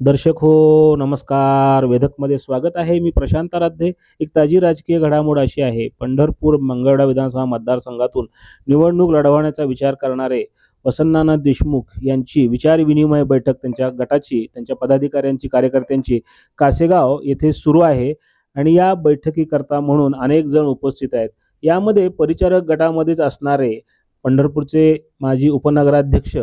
दर्शक हो नमस्कार. वेदकमध्ये स्वागत आहे. मी प्रशांत आराध्ये. एक ताजी राजकीय घडामोड अशी आहे. पंढरपूर मंगळवेढा विधानसभा मतदारसंघातून निवडणूक लढवण्याचा विचार करणारे वसंतनाना देशमुख यांची विचारविनिमय बैठक त्यांच्या गटाची त्यांच्या पदाधिकाऱ्यांची कार्यकर्त्यांची कासेगाव येथे सुरू आहे. आणि या बैठकीकरता म्हणून अनेक जण उपस्थित आहेत. यामध्ये परिचारक गटामध्येच असणारे पंढरपूरचे माजी उपनगराध्यक्ष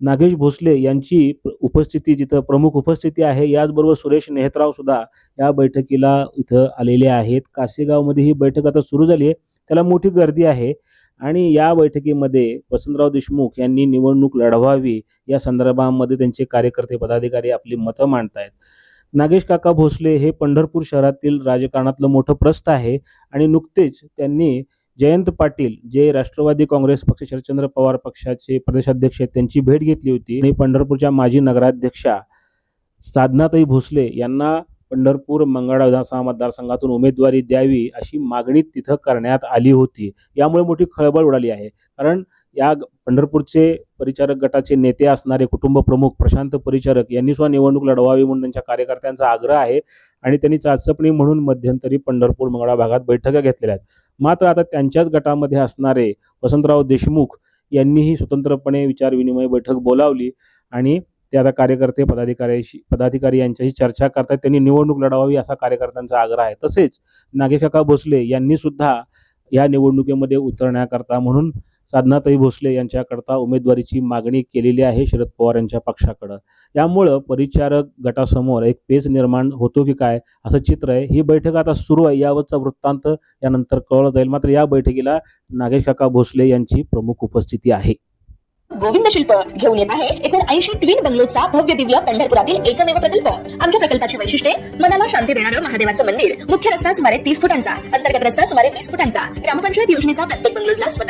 नागेश भोसले यांची प- उपस्थिती जिथं प्रमुख उपस्थिती आहे याचबरोबर सुरेश नेहतराव सुद्धा या बैठकीला इथं आलेले आहेत. कासेगावमध्ये ही बैठक आता सुरू झाली आहे. त्याला मोठी गर्दी आहे. आणि या बैठकीमध्ये वसंतराव देशमुख यांनी निवडणूक लढवावी या संदर्भामध्ये त्यांचे कार्यकर्ते पदाधिकारी आपली मतं मांडतायत. नागेश काका भोसले हे पंढरपूर शहरातील राजकारणातलं मोठं प्रस्थ आहे. आणि नुकतेच त्यांनी जयंत पाटील जे राष्ट्रवादी काँग्रेस पक्ष शरदचंद्र पवार पक्षाचे प्रदेशाध्यक्ष आहेत त्यांची भेट घेतली होती. आणि पंढरपूरच्या माजी नगराध्यक्षा साधनाताई भोसले यांना पंढरपूर मंगळा विधानसभा मतदारसंघातून उमेदवारी द्यावी अशी मागणी तिथं करण्यात आली होती. यामुळे मोठी खळबळ उडाली आहे. कारण या पंढरपूरचे परिचारक गटाचे नेते असणारे कुटुंब प्रमुख प्रशांत परिचारक यांनी सुद्धा निवडणूक लढवावी म्हणून त्यांच्या कार्यकर्त्यांचा आग्रह आहे. आणि त्यांनी चाचपणी म्हणून मध्यंतरी पंढरपूर मंगळा भागात बैठका घेतलेल्या आहेत. मात्र आता त्यांच्याच गटामध्ये असणारे वसंतराव देशमुख यांनीही स्वतंत्रपणे विचारविनिमय बैठक बोलावली आणि ते आता कार्यकर्ते पदाधिकाऱ्याशी पदाधिकारी यांच्याशी चर्चा करतात त्यांनी निवडणूक लढवावी असा कार्यकर्त्यांचा आग्रह आहे. तसेच नागेश भोसले यांनी सुद्धा या निवडणुकीमध्ये उतरण्याकरता म्हणून साधनाताई भोसले यांच्याकरता उमेदवारीची मागणी केलेली आहे शरद पवार यांच्या पक्षाकडं. यामुळं परिचारक गटासमोर एक पेच निर्माण होतो की काय असं चित्र आहे. ही बैठक आता सुरू आहे. यावरचा वृत्तांत यानंतर कळलं जाईल. मात्र या बैठकीला नागेश काका भोसले यांची प्रमुख उपस्थिती आहे. गोविंद शिल्प घेऊन येत आहे. एकोणऐंशी ट्विन बंगलोचा भव्य दिव्य पंढरपुरातील एकमेव प्रकल्प. आमच्या प्रकल्पाची वैशिष्ट्ये मनाला शांती देणारं महादेवाचं मंदिर. मुख्य रस्ता सुमारे तीस फुटांचा. अंतर्गत रस्ता सुमारे वीस फुटांचा. ग्रामपंचायत योजनेचा प्रत्येक बंगलोजला स्वतः